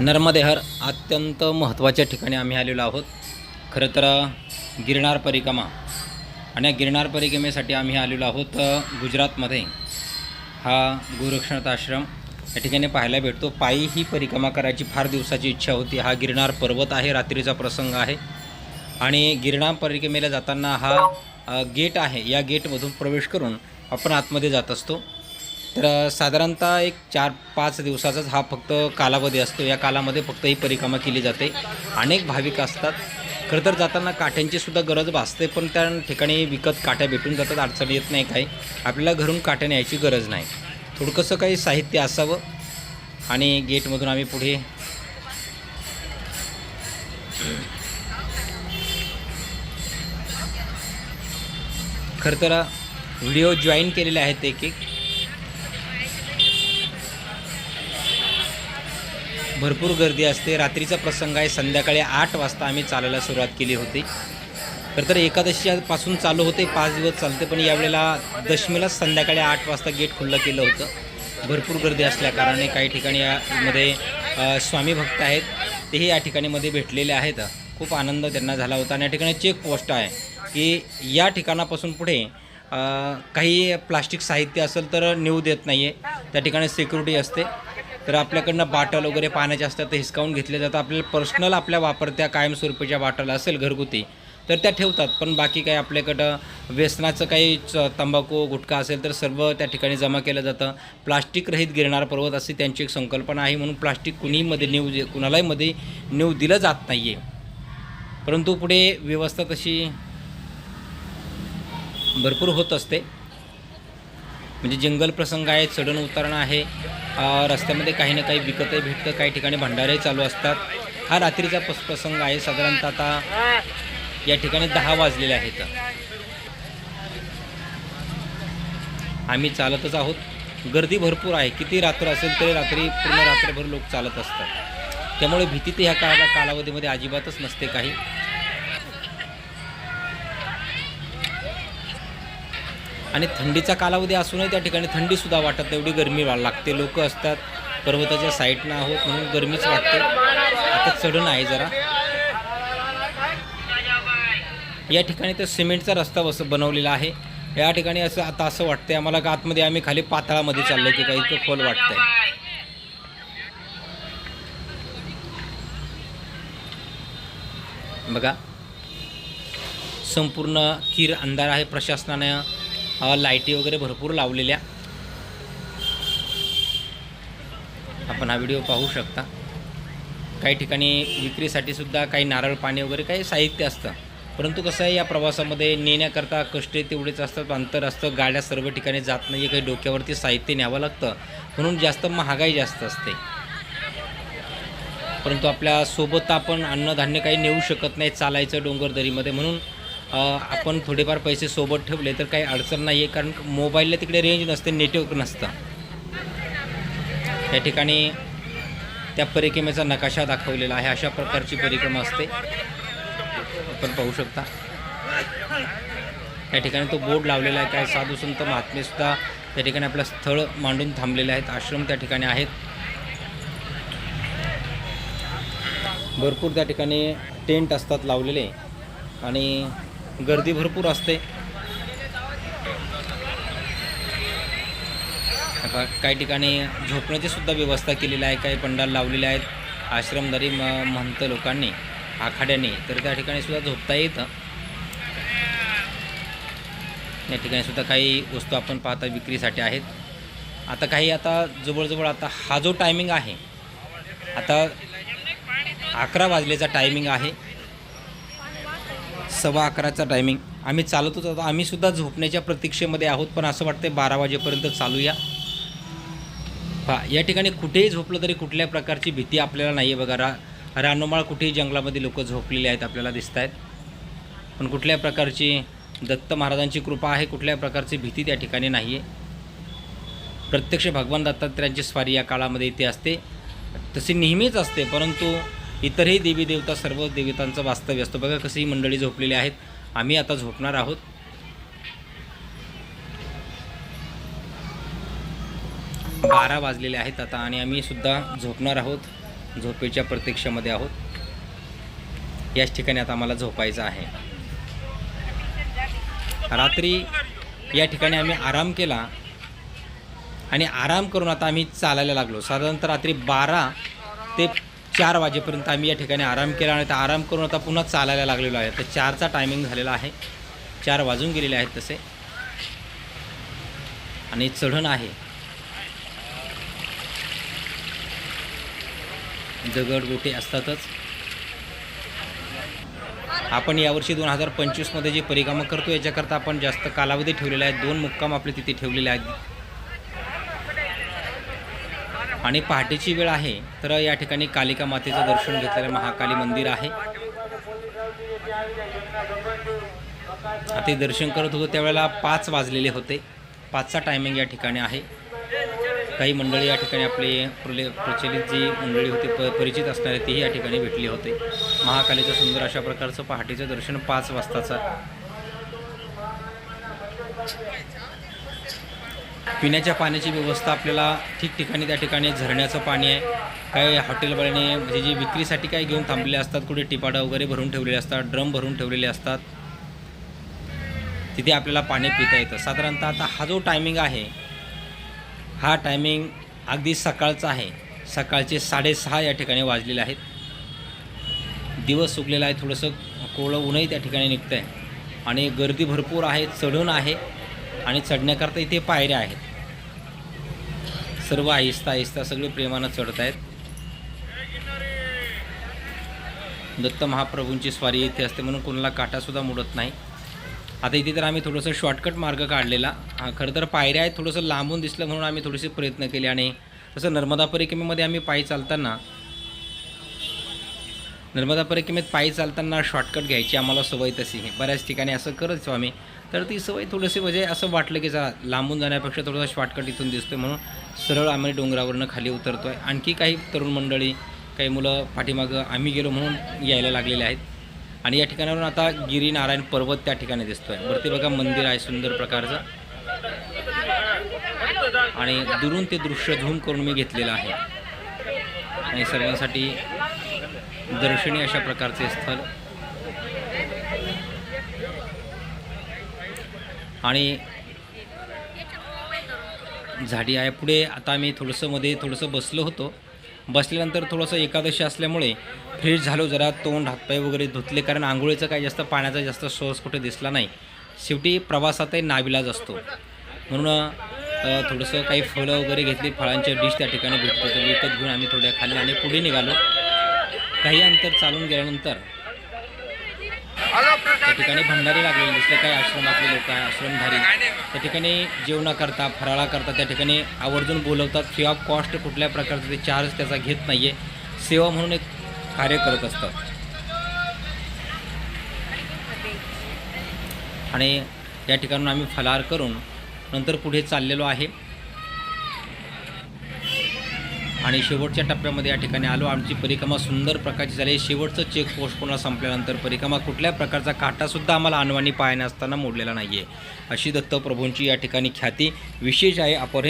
नर्मदेहर अत्यंत महत्त्वाच्या ठिकाणी आम्ही आलेलो आहोत. खरं तर गिरनार परिक्रमा आणि या गिरनार परिक्रमेसाठी आम्ही आलेलो आहोत गुजरातमध्ये. हा गोरक्षनाथ आश्रम या ठिकाणी पाहायला भेटतो. पायी ही परिक्रमा करायची फार दिवसाची इच्छा होती. हा गिरनार पर्वत आहे रात्रीचा प्रसंग आहे. आणि गिरनार परिक्रमेला जाताना हा गेट आहे. या गेटमधून प्रवेश करून आपण आतमध्ये जात असतो. तर साधारणतः एक चार पाच दिवसाचाच हा फक्त कालावधी असतो. या कालामध्ये फक्त ही परिक्रमा केली जाते. अनेक भाविक असतात. खरं तर जाताना काठ्यांची सुद्धा गरज भासते पण त्या ठिकाणी विकत काठ्या भेटून जातात अडचण येत नाही काही. आपल्याला घरून काठ्या न्यायची गरज नाही. थोडकंसं काही साहित्य असावं आणि गेटमधून आम्ही पुढे खरं तर व्हिडिओ जॉईन केलेले आहेत एक एक. भरपूर गर्दी असते. रात्रीचा प्रसंग आहे. संध्याकाळी आठ वाजता आम्ही चालायला सुरुवात केली होती. खरं तर एकादशीपासून चालू होते. पाच दिवस चालते पण यावेळेला दशमीलाच संध्याकाळी आठ वाजता गेट खुल्लं केलं होतं. भरपूर गर्दी असल्याकारणाने काही ठिकाणी यामध्ये स्वामी भक्त आहेत. तेही या ठिकाणी मध्ये भेटलेले आहेत. खूप आनंद त्यांना झाला होता. आणि या ठिकाणी चेक पोस्ट आहे की या ठिकाणापासून पुढे काही प्लास्टिक साहित्य असेल तर नेऊ देत नाही आहे त्या ठिकाणी सिक्युरिटी असते. तर आपल्याकडनं बाटल वगैरे पाण्याचे असतात ते हिसकावून घेतले जातात. आपल्याला पर्सनल आपल्या वापरत्या कायमस्वरूपीच्या बाटल असेल घरगुती तर त्या ठेवतात. पण बाकी काही आपल्याकडं व्यसनाचं काही च तंबाखू गुटखा असेल तर सर्व त्या ठिकाणी जमा केलं जातं. प्लास्टिक रहित गिरणार पर्वत अशी त्यांची एक संकल्पना आहे म्हणून प्लास्टिक कुणीमध्ये नेऊ दे कुणालाही मध्ये नेऊ दिलं जात नाही आहे परंतु पुढे व्यवस्था तशी भरपूर होत असते. म्हणजे जंगल प्रसंग आहे चढण उतरणं आहे रस्त्यामध्ये काही ना काही विकतही भेटतं काही ठिकाणी भंडारेही चालू असतात. हा रात्रीचा पस प्रसंग आहे. साधारणतः आता या ठिकाणी दहा वाजलेले आहेत. आम्ही चालतच आहोत. गर्दी भरपूर आहे. किती रात्र असेल तरी रात्री पूर्ण रात्रभर लोक चालत असतात. त्यामुळे भीती तर ह्या काळा कालावधीमध्ये अजिबातच नसते काही. आणि थंडीचा कालावधी असूनही त्या ठिकाणी थंडीसुद्धा वाटत एवढी गरमी वा- लागते. लोक असतात. पर्वताच्या साईडनं आहोत म्हणून गरमीच वाटते. आता चढून आहे जरा. या ठिकाणी तर सिमेंटचा रस्ता बस बनवलेला आहे. या ठिकाणी असं आता असं वाटतंय आम्हाला आतमध्ये आम्ही खाली पातळामध्ये चाललो की काही इतकं खोल वाटतंय. बघा. संपूर्ण कीर अंधार आहे. प्रशासनानं लाईटी वगैरे भरपूर लावलेल्या. आपण हा व्हिडिओ पाहू शकता. काही ठिकाणी विक्रीसाठी सुद्धा काही नारळ पाणी वगैरे काही साहित्य असतं. परंतु कसं आहे या प्रवासामध्ये नेण्याकरता कष्ट तेवढेच असतात अंतर असतं गाड्या सर्व ठिकाणी जात नाही काही डोक्यावरती साहित्य न्यावं लागतं. म्हणून जास्त महागाई जास्त असते. परंतु आपल्यासोबत आपण अन्नधान्य काही नेऊ शकत नाही चालायचं डोंगरदरीमध्ये. म्हणून आपण थोडेफार पैसे सोबत ठेवले तर काही अडचण नाही आहे कारण मोबाईलला तिकडे रेंज नसते नेटवर्क नसतं. या ठिकाणी त्या परिक्रमेचा नकाशा दाखवलेला आहे. अशा प्रकारची परिक्रमा असते. आपण पाहू शकता. या ठिकाणी तो बोर्ड लावलेला आहे. काय साधू संत महात्मेसुद्धा त्या ठिकाणी आपलं स्थळ मांडून थांबलेले आहेत. आश्रम त्या ठिकाणी आहेत. भरपूर त्या ठिकाणी टेंट असतात लावलेले. आणि गर्दी भरपूर असते. आता काही ठिकाणी झोपण्याची सुद्धा व्यवस्था केलेली आहे काही पंडाल लावलेले आहेत. आश्रमदारी म म्हणतं लोकांनी आखाड्याने तर त्या ठिकाणी सुद्धा झोपता येतं. या ठिकाणी सुद्धा काही वस्तू आपण पाहता विक्रीसाठी आहेत. आता काही आता जवळजवळ आता हा जो टायमिंग आहे आता अकरा वाजल्याचा टायमिंग आहे. सव्वा अकराचा टायमिंग आम्ही चालतच होतो आम्हीसुद्धा झोपण्याच्या प्रतीक्षेमध्ये आहोत पण असं वाटतं बारा वाजेपर्यंत चालूया. हा या ठिकाणी कुठेही झोपलं तरी कुठल्या प्रकारची भीती आपल्याला नाही आहे बघा. रा रानोमाळ कुठेही जंगलामध्ये लोक झोपलेले आहेत आपल्याला दिसत आहेत पण कुठल्या प्रकारची दत्त महाराजांची कृपा आहे कुठल्या प्रकारची भीती त्या ठिकाणी नाही आहे प्रत्यक्ष भगवान दत्तात्रयांची स्वारी या काळामध्ये इथे असते. तशी नेहमीच असते परंतु इतरही देवी देवता सर्व देवतांचं वास्तव्य असतं. बघा कशी ही मंडळी झोपलेली आहेत. आम्ही आता झोपणार आहोत. बारा वाजलेले आहेत आता आणि आम्ही सुद्धा झोपणार आहोत. झोपेच्या प्रतीक्षेमध्ये आहोत. याच ठिकाणी आता आम्हाला झोपायचं आहे. रात्री या ठिकाणी आम्ही आराम केला आणि आराम करून आता आम्ही चालायला लागलो. साधारणतः रात्री बारा ते चार वाजेपर्यंत आम्ही या ठिकाणी आराम केला आणि आता आराम करून आता पुन्हा चालायला लागलेलो आहे. तर चारचा टायमिंग झालेला आहे. चार वाजून गेलेले आहेत तसे. आणि चढण आहे. दगड गोटे असतातच. आपण यावर्षी दोन हजार पंचवीसमध्ये जी परिक्रमा करतो याच्याकरता आपण जास्त कालावधी ठेवलेला आहे. दोन मुक्काम आपले तिथे ठेवलेले आहेत. आणि पहाटेची वेळ आहे तर या ठिकाणी कालिका मातेचं दर्शन घेतलेलं महाकाली मंदिर आहे. ते दर्शन करत होतो त्यावेळेला पाच वाजलेले होते. पाचचा टायमिंग या ठिकाणी आहे. काही मंडळी या ठिकाणी आपले प्रले प्रचलित जी मंडळी होती प परिचित असणारे तीही या ठिकाणी भेटले होते. महाकालीचं सुंदर अशा प्रकारचं पहाटेचं दर्शन पाच वाजताचं पिण्याच्या पाण्याची व्यवस्था आपल्याला ठिकठिकाणी त्या ठिकाणी झरण्याचं पाणी आहे. काही हॉटेलवाल्याने म्हणजे जे विक्रीसाठी काही घेऊन थांबलेले असतात कुठे टिपाडं वगैरे भरून ठेवलेले असतात ड्रम भरून ठेवलेले असतात. तिथे आपल्याला पाणी पिता येतं. साधारणतः आता हा जो टायमिंग आहे हा टायमिंग अगदी सकाळचा आहे. सकाळचे साडेसहा या ठिकाणी वाजलेले आहेत. दिवस सुकलेला आहे थोडंसं कोवळं ऊनही त्या ठिकाणी निघतं आहे आणि गर्दी भरपूर आहे चढून आहे. आणि चढण्याकरता इथे पायऱ्या आहेत. सर्व आहिस्ता आहिस्ता सगळे प्रेमानं चढत आहेत दत्त महाप्रभूंची स्वारी इथे असते म्हणून कोणाला काटासुद्धा मोडत नाही. आता इथे तर आम्ही थोडंसं शॉर्टकट मार्ग काढलेला. खरं तर पायऱ्या आहेत थोडंसं लांबून दिसलं म्हणून आम्ही थोडेसे प्रयत्न केले आणि तसं नर्मदा परिक्रमेमध्ये आम्ही पायी चालताना नर्मदा परिक्रमेत पायी चालताना शॉर्टकट घ्यायची आम्हाला सवय तशी बऱ्याच ठिकाणी असं करत आम्ही तर ती सवय थोडीशी म्हणजे असं वाटलं की जरा लांबून जाण्यापेक्षा थोडासा शॉर्टकट इथून दिसतो म्हणून सरळ आम्ही डोंगरावरनं खाली उतरतो आहे आणखी काही तरुण मंडळी काही मुलं पाठीमागं आम्ही गेलो म्हणून यायला लागलेले आहेत. आणि या ठिकाणावरून आता गिरी नारायण पर्वत त्या ठिकाणी दिसतो आहे वरती बघा मंदिर आहे सुंदर प्रकारचं. आणि दुरून ते दृश्य झूम करून मी घेतलेलं आहे. आणि सर्वांसाठी दर्शनीय अशा प्रकारचे स्थळ आणि झाडी आहे. पुढे आता आम्ही थोडंसं मध्ये थोडंसं बसलो होतो. बसल्यानंतर थोडंसं एकादशी असल्यामुळे फ्रेश झालो. जरा तोंड हातपाय वगैरे धुतले कारण आंघोळीचं काही जास्त पाण्याचा जास्त सोर्स कुठे दिसला नाही. शेवटी प्रवासातही नाविलाज असतो. म्हणून थोडंसं काही फळं वगैरे घेतली. फळांच्या डिश त्या ठिकाणी भेटतो. तर विकत घेऊन आम्ही थोड्या खाल्ल्या आणि पुढे निघालो. काही अंतर चालून गेल्यानंतर त्या ठिकाणी भंडारी लागलेले दिसले काही आश्रमातले लोक आहे आश्रमधारी. त्या ठिकाणी जेवणाकरता फराळाकरता त्या ठिकाणी आवर्जून बोलवतात किंवा कॉस्ट कुठल्या प्रकारचा ते चार्ज त्याचा घेत नाही आहे सेवा म्हणून एक कार्य करत असतात. आणि या ठिकाणून आम्ही फलार करून नंतर पुढे चाललेलो आहे. आणि शेवटच्या टप्प्यामध्ये या ठिकाणी आलो. आमची परिक्रमा सुंदर प्रकारची झाली. शेवटचं चेक पोस्ट पुन्हा संपल्यानंतर परिक्रमा कुठल्या प्रकारचा काटासुद्धा आम्हाला अनवाणी पाय नसताना मोडलेला नाही आहे अशी दत्तप्रभूंची या ठिकाणी ख्याती विशेष आहे. आपण